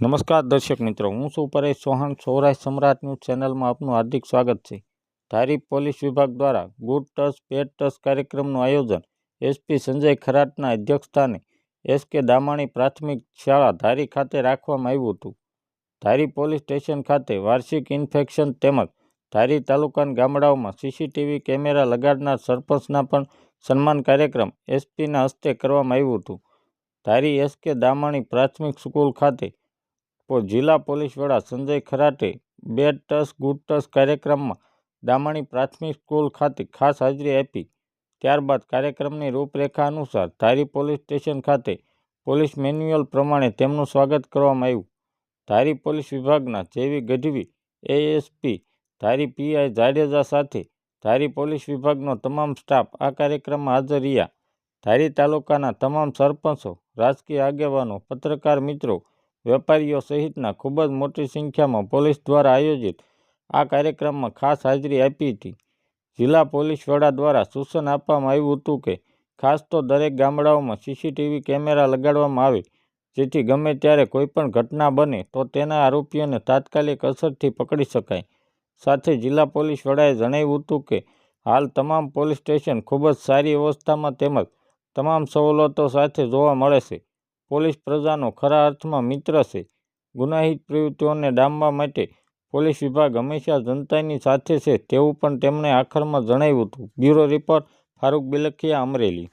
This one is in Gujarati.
નમસ્કાર દર્શક મિત્રો, હું છું પરેશ ચૌહાણ. સૌરાષ્ટ્ર સમ્રાટ ન્યૂઝ ચેનલમાં આપનું હાર્દિક સ્વાગત છે. ધારી પોલીસ વિભાગ દ્વારા ગુડ ટચ પેડ ટચ કાર્યક્રમનું આયોજન એસપી સંજય ખરાટના અધ્યક્ષસ્થાને એસ કે દામાણી પ્રાથમિક શાળા ધારી ખાતે રાખવામાં આવ્યું હતું. ધારી પોલીસ સ્ટેશન ખાતે વાર્ષિક ઇન્ફેક્શન તેમજ ધારી તાલુકાના ગામડાઓમાં સીસીટીવી કેમેરા લગાડનાર સરપંચના પણ સન્માન કાર્યક્રમ એસપીના હસ્તે કરવામાં આવ્યું હતું. ધારી એસ કે દામાણી પ્રાથમિક સ્કૂલ ખાતે જિલ્લા પોલીસ વડા Sanjay Kharate bad touch, good touch કાર્યક્રમમાં દામણી પ્રાથમિક સ્કૂલ ખાતે ખાસ હાજરી આપી. ત્યારબાદ કાર્યક્રમની રૂપરેખા અનુસાર ધારી પોલીસ સ્ટેશન ખાતે પોલીસ મેન્યુઅલ પ્રમાણે તેમનું સ્વાગત કરવામાં આવ્યું. ધારી પોલીસ વિભાગના J V Gadhvi ASP, Dhari PI Jadeja સાથે ધારી પોલીસ વિભાગનો તમામ સ્ટાફ આ કાર્યક્રમમાં હાજર રહ્યા. ધારી તાલુકાના તમામ સરપંચો, રાજકીય આગેવાનો, પત્રકાર મિત્રો વેપારીઓ સહિતના ખૂબ જ મોટી સંખ્યામાં પોલીસ દ્વારા આયોજિત આ કાર્યક્રમમાં ખાસ હાજરી આપી હતી. જિલ્લા પોલીસ વડા દ્વારા સૂચન આપવામાં આવ્યું હતું કે, ખાસ તો દરેક ગામડાઓમાં સીસીટીવી કેમેરા લગાડવામાં આવે, જેથી ગમે ત્યારે કોઈપણ ઘટના બને, તો તેના આરોપીઓને તાત્કાલિક અસરથી પકડી શકાય. સાથે જિલ્લા પોલીસ વડાએ જણાવ્યું હતું કે, હાલ તમામ પોલીસ સ્ટેશન ખૂબ જ સારી અવસ્થામાં તેમજ તમામ સવલતો સાથે જોવા મળે છે. પોલીસ પ્રજાનો ખરા અર્થમાં મિત્ર છે. ગુનાહિત પ્રવૃત્તિઓને ડામવા માટે પોલીસ વિભાગ હંમેશા જનતાની સાથે છે તેવું પણ તેમણે આખરમાં જણાવ્યું હતું. Bureau report Farooq Bilakhiya Amreli.